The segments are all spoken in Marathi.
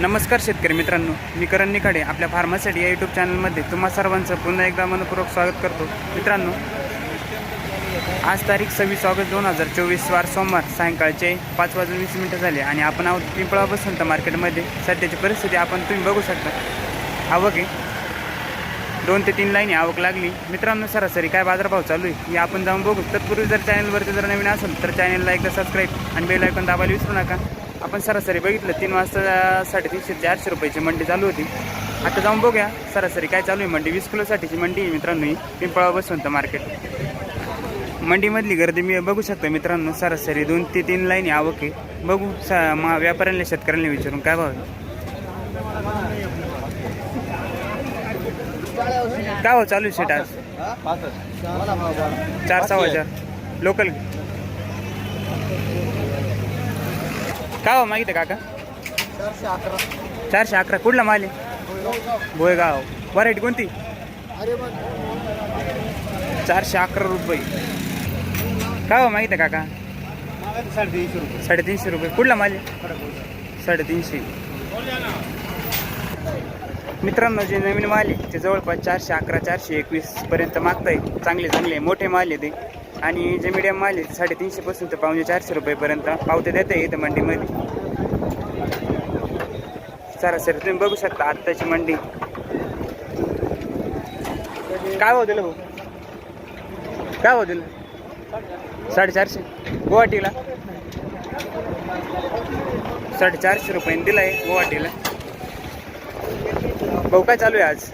नमस्कार शेतकरी मित्रांनो मी करण निखाडे आपल्या फार्मासाठी या यूट्यूब चॅनलमध्ये तुम्हा सर्वांचं पुन्हा एकदा मनपूर्वक स्वागत करतो. मित्रांनो आज तारीख सव्वीस ऑगस्ट दोन हजार चोवीस वार सोमवार सायंकाळचे पाच वाजून वीस मिनटं झाले आणि आपण आहोत पिंपळा बसंत मार्केटमध्ये. सध्याची परिस्थिती आपण तुम्ही बघू शकता. आवक आहे. दोन ते तीन लाईनी आवक लागली. मित्रांनो सरासरी काय बाजारभाव चालू आहे हे आपण जाऊन बघू. तत्पूर्वी जर चॅनलवरती जर नवीन असेल तर चॅनलला एकदा सबस्क्राईब आणि बेल आयकॉन दाबायला विसरू नका. आपण सरासरी बघितलं तीन वाजता साडेतीनशे चारशे रुपयाची मंडी चालू होती. आता जाऊन बघूया सरासरी काय चालू आहे मंडी. वीस किलोसाठीची मंडी आहे मित्रांनो ही पिंपळा बसवंत मार्केट. मंडीमधली गर्दी मी बघू शकतो मित्रांनो सरासरी दोन ते तीन लाईन आवक आहे. बघू सा मा व्यापाऱ्यांना शेतकऱ्यांना विचारून काय भाव काय हो चालू आहे शेट आज? चार सहा हजार. लोकल? काय हो मागितलं काका? चारशे अकरा. चारशे अकरा कुठला माल आहे? भोयगाव व्हरायटी कोणती? चारशे अकरा रुपये. काय हो आहे काका? साडेतीनशे रुपये साडेतीनशे रुपये. कुठला माल आहे? साडेतीनशे. मित्रांनो जे नवीन माल आहे ते जवळपास चारशे अकरा चारशे एकवीस पर्यंत मागताय. चांगले चांगले मोठे माल आहे ते. आणि जे मीडियम माल आहे साडेतीनशे पासून तर पावणे चारशे रुपयेपर्यंत पावते देता येतं मंडीमध्ये. सरासरी तुम्ही बघू शकता आत्ताची मंडी. काय हो दिलं भाऊ? काय हो दिलं? साडेचारशे. गुवाहाटीला? साडेचारशे रुपयाने दिलाय गुवाहाटीला. भाऊ काय चालू आहे आज?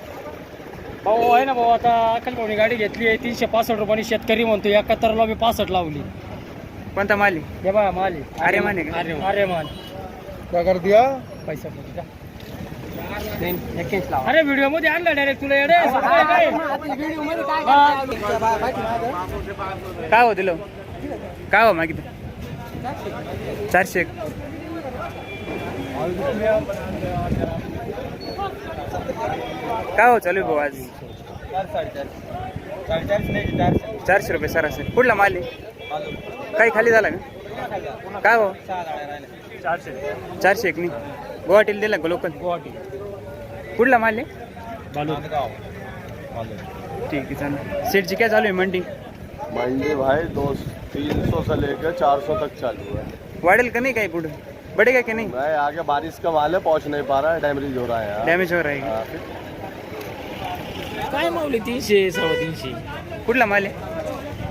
भाऊ आहे ना भाऊ आता अकल भाऊनी गाडी घेतली आहे तीनशे पासष्ट रुपयानी शेतकरी म्हणतो एकाहत्तरला मी पासष्ट लावली कोणता माल हे बघा माल. आर्यमान आहे का? आर्यमान. आर्यमान क्या कर दिया पैसा द्या. अरे व्हिडिओमध्ये आणला डायरेक्ट तुला येडे काय काय? हा. काय हो दिलं काय हो मागितलं चारशे एक काय हो चालू आहे भाऊ आज? चारशे रुपये सरासरी. कुठला माल आहे? काही खाली झाला का? काय हो? चारशे एक नाही. गुवाहाटीला दिला का लोकल? गुवाहाटी कुठला माल आहे? बालू ठीक आहे चालेल. सेठची काय चालू आहे मंडी? मंडी भाई दो तीन सौ से लेकर चार सौ तक चालू है वाढेल का नाही काही पुढे? बढेगा की नाही? भाई आगे बारिश का माल है पहुंच नहीं पा रहा है डैमेज हो रहा है यार। डॅमेज हो आहे हाँ, फिर। काय मावली तीनशे सव्वा तीनशे. कुठला माल आहे?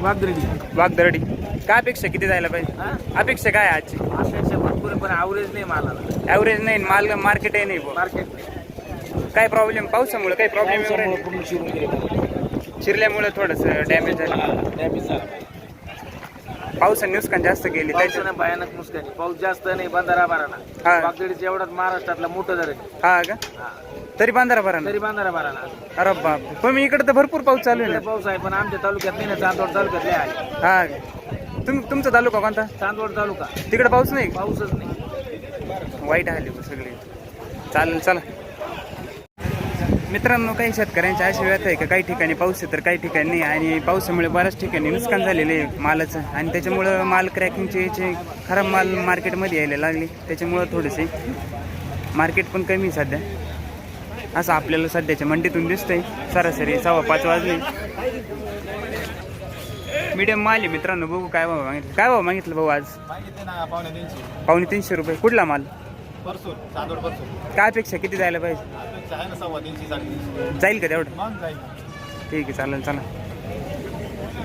वागदर्डी वाघदरडी. काय अपेक्षा किती जायला पाहिजे? अपेक्षा काय आहे आजची? अपेक्षा भरपूर पण ॲव्हरेज नाही मालाला. ॲव्हरेज नाही माल मार्केटही नाही बुवा. मार्केट काय प्रॉब्लेम पावसामुळे काही प्रॉब्लेम चिरल्यामुळे थोडंसं डॅमेज झालं. डॅमेज झाला. पावसाने नुकसान जास्त केली त्याच्या पावसानं भयानक नुकसान पाऊस जास्त नाही बंधारा भराना हा. बागडीचं एवढाच महाराष्ट्रातला मोठं आहे. हा का? तरी बांधारा भरा ना. तरी बंधारा भराना अरे बाप पण मी इकडे तर भरपूर पाऊस चालू आहे इकडे पाऊस आहे पण आमच्या तालुक्यात नाही ना चांदवड तालुक्यात लय आहे. हा तुम तुमचा तालुका कोणता? चांदवड तालुका. तिकडे पाऊस नाही? पाऊसच नाही. वाईट आले बा सगळे. चालेल चला. मित्रांनो काही शेतकऱ्यांच्या अशी व्यथा आहे का? काही ठिकाणी पाऊस आहे तर काही ठिकाणी नाही. आणि पावसामुळे बऱ्याच ठिकाणी नुकसान झालेले आहे मालाचं. आणि त्याच्यामुळं माल क्रॅकिंगचे याचे खराब माल मार्केटमध्ये यायला लागले. त्याच्यामुळं थोडेसे मार्केट पण कमी आहे सध्या. असं आपल्याला सध्याच्या मंडीतून दिसतंय. सरासरी सव्वा पाच वाजले. मीडियम माल आहे मित्रांनो बघू काय भाव मागितलं. काय भाव मागितलं भाऊ आज? पावणे तीनशे रुपये. कुठला माल? काय अपेक्षा? किती जायला पाहिजे? अपेक्षा आहे ना सव्वा तीनशे साडेतीनशे जाईल का तेवढं? मग जाईल. ठीक आहे चालेल चला.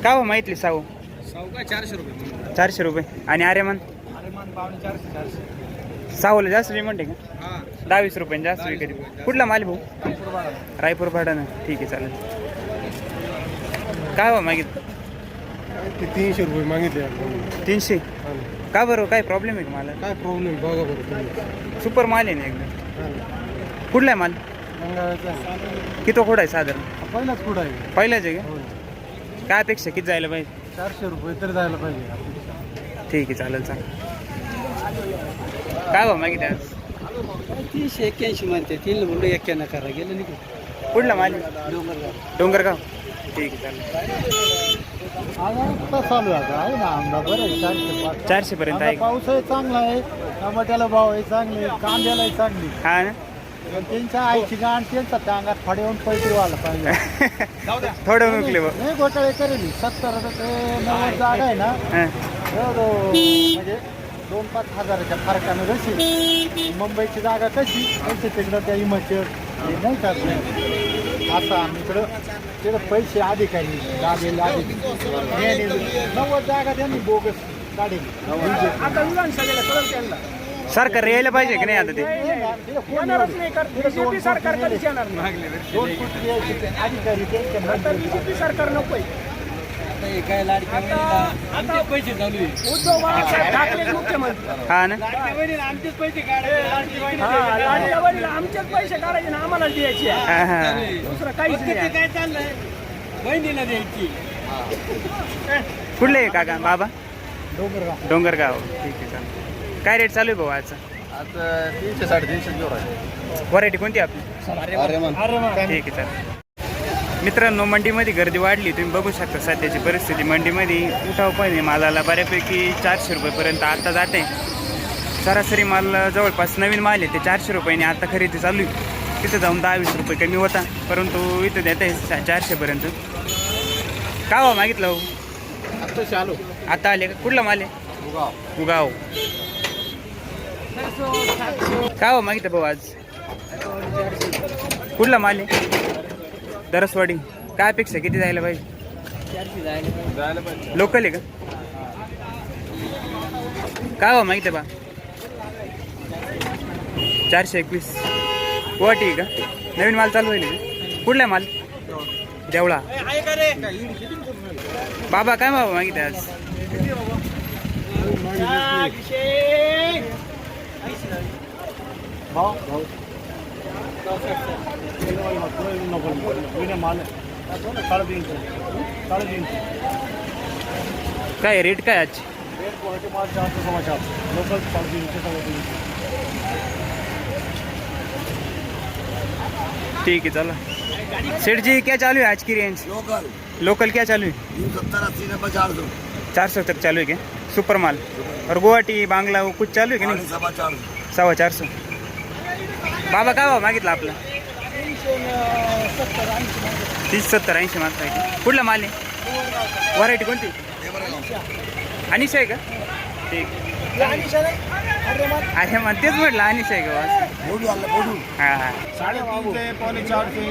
काय हो माहितली साऊ काय चारशे रुपये चारशे रुपये. आणि आर्यमान? अरे मान पावणे चारशे चारशे. साऊला जास्त पेमेंट आहे का? हा. दहा वीस रुपये जास्त. विक्री कुठला माल भाऊ? रायपूर भाडा. ठीक आहे चालेल. काय हो मागित तीनशे रुपये मागितले तीनशे? का बरं काय प्रॉब्लेम आहे का मला काय प्रॉब्लेम बघा बरं सुपर माल आहे ना एकदम. कुठला आहे माल? किती खोड आहे साधारण? पहिलाच कुठं आहे. पहिलाच आहे का? काय अपेक्षा? किती जायला पाहिजे? चारशे रुपये तर जायला पाहिजे. ठीक आहे चालेल चालेल. काय भाऊ मागितलं आज? तीनशे एक्क्याऐंशी म्हणते. तीन म्हणलं एक्क्याण्णव करा. गेलं नाही कुठला माल? आहे? डोंगरगाव? ठीक आहे चालेल. आता चालू आहे. आता आहे ना आमदा बरं आहे. चारशे पाच. चारशे पर्यंत आहे पाऊस आहे चांगला आहे. टमाट्याला भाव आहे. चांगले कांद्याला चांगली हा ना? त्यांच्या आईची गाण त्यांचा त्या अंगात फाडे येऊन पैसे व्हायला पाहिजे. थोडं मुकले बघ. नाही घोटाळे करेल. सत्तर ते नव्वद जागा आहे ना हा. म्हणजे दोन पाच हजाराच्या फरकानं कशी मुंबईची जागा कशी पैसे तिकडं त्या हे नाही करत आता आम्हीकडं तिकडं पैसे अधिकारी लागेल अधिकारी. नव्वद जागा त्यांनी बोगस काढेल. आता विधानसभेला कळलं त्यांना. सरकार यायला पाहिजे की नाही आता ते? येणारच नाही कर बीजेपी सरकार कधीच येणार नाही. दोन कोटी द्यायचे ते अधिकारी त्यांच्या आता मंत्री. बीजेपी सरकार नकोय. आमचे पैसे चालू उद्धव बाळासाहेब ठाकरे मुख्यमंत्री. हा ना? आमचेच पैसे लाडक्या बहिणीला आमचेच पैसे काढायचे ना आम्हाला द्यायचे. हा हा. दुसरं काहीच नाही. काय चाललंय? बहिणीला द्यायची. कुठले आहे काका? बाबा? डोंगरगाव. डोंगरगाव. ठीक आहे चालेल काय रेट चालू आहे भाऊ आजचा? आता तीनशे साडेतीनशे जोर आहे. व्हरायटी कोणती आपली? अरे मग ठीक आहे चालेल. मित्रांनो मंडीमध्ये गर्दी वाढली तुम्ही बघू शकता सध्याची परिस्थिती. मंडीमध्ये उठाव पण आहे मालाला बऱ्यापैकी चारशे रुपयेपर्यंत आता जाते. सरासरी माल जवळपास नवीन माल आहे ते चारशे रुपयाने आता खरेदी चालू आहे. तिथं जाऊन दहा वीस रुपये कमी होता परंतु इथं देत आहे चारशेपर्यंत. का हो मागितलं हो? आता चालू आता आले का? कुठला माल आहे? उगाव. काय हो मागितलं भाऊ आज? कुठला माल आहे? दरसवाडी. काय अपेक्षा किती जायला पाहिजे? लोकल आहे का? काय हो माहिती बा? चारशे एकवीस. वाटी आहे का? नवीन माल चालू होईल कुठला माल? देवळा. बाबा काय बाबा मागितलं आज? साडेतीनशे काय रेट आज क्वालिटी माल लोकल साडेतीनशे साडेतीनशे ठीक है चलो। सेठ जी क्या चालू है आज की रेंज लोकल लोकल क्या चालू है? सत्तर अस्सी नब्बे चार सौ। चार सौ तक चालू है क्या? सुपर माल और गुवाहाटी बांग्ला वो कुछ चालू है क्या आणि नाही सभा चार सौ। सव्वा चार सौ। बाबा काय भाव मागितला आपला? तीस सत्तर ऐंशी मात्र आहे? कुठला माल आहे? व्हरायटी कोणती? अनिश आहे का? ठीक. अरे मग तेच म्हटलं अनिश आहे का हां हां. साडेतीनशे पावणे चारशे.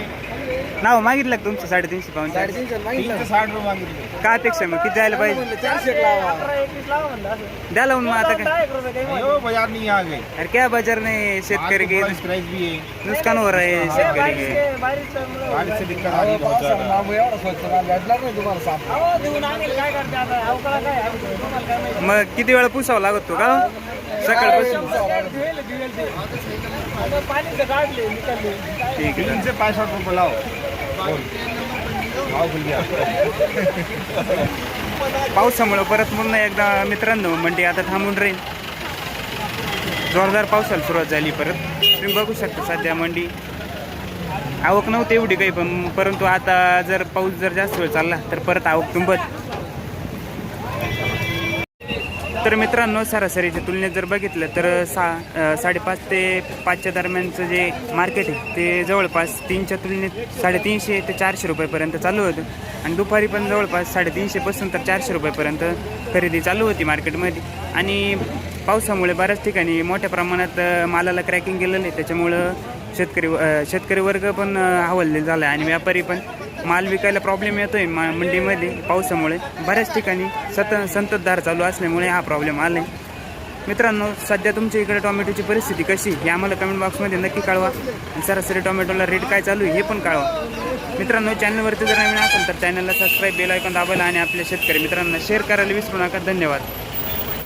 नाव मागितलं का तुमचं? साडेतीनशे पाऊन तीनशे साठ रुपये मागितले. काय अपेक्षा आहे मग? किती जायला पाहिजे? लावा. म्हणलं. द्या लावून मग आता काय? बाजार नहीं आ गए अरे क्या बाजार में शेतकरी के प्राइस भी है नुकसान हो रहा शेतकरी से दिक्कत आ है बहुत ज्यादा आहे? तुम्हाला काय माहिती? मग किती वेळा पुसावं लागत तो का? सकाळपासून. पाणी काढले निकालले ठीक आहे तीन से पैंसठ रुपये गया पावसामुळं परत पुन्हा एकदा मित्रांनो मंडी आता थांबून राहील. जोरदार पावसाला सुरुवात झाली परत. तुम्ही बघू शकता सध्या मंडी. आवक नव्हती एवढी काही पण परंतु आता जर पाऊस जर जास्त वेळ चालला तर परत आवक तुंबत. तर मित्रांनो सरासरीच्या तुलनेत जर बघितलं तर सा साडेपाच ते पाचच्या दरम्यानचं जे मार्केट आहे ते जवळपास तीनच्या तुलनेत साडेतीनशे ते चारशे रुपयेपर्यंत चालू होतं. आणि दुपारी पण जवळपास साडेतीनशेपासून तर चारशे रुपयेपर्यंत खरेदी चालू होती मार्केटमध्ये. आणि पावसामुळे बऱ्याच ठिकाणी मोठ्या प्रमाणात मालाला क्रॅकिंग केलेलं आहे त्याच्यामुळं शेतकरी शेतकरी वर्ग पण अ, झाला आहे आणि व्यापारी पण. माल विकायला प्रॉब्लेम येतोय मा मंडीमध्ये पावसामुळे. बऱ्याच ठिकाणी सत संततधार चालू असल्यामुळे हा प्रॉब्लेम आला आहे मित्रांनो सध्या तुमच्या इकडे टोमॅटोची परिस्थिती कशी हे आम्हाला कमेंट बॉक्समध्ये नक्की कळवा. आणि सरासरी टोमॅटोला रेट काय चालू आहे हे पण कळवा. मित्रांनो चॅनलवरती जर नवीन असेल तर चॅनलला सबस्क्राईब बेल ऐकून दाबायला आणि आपल्या शेतकरी मित्रांना शेअर करायला विसरू नका. धन्यवाद.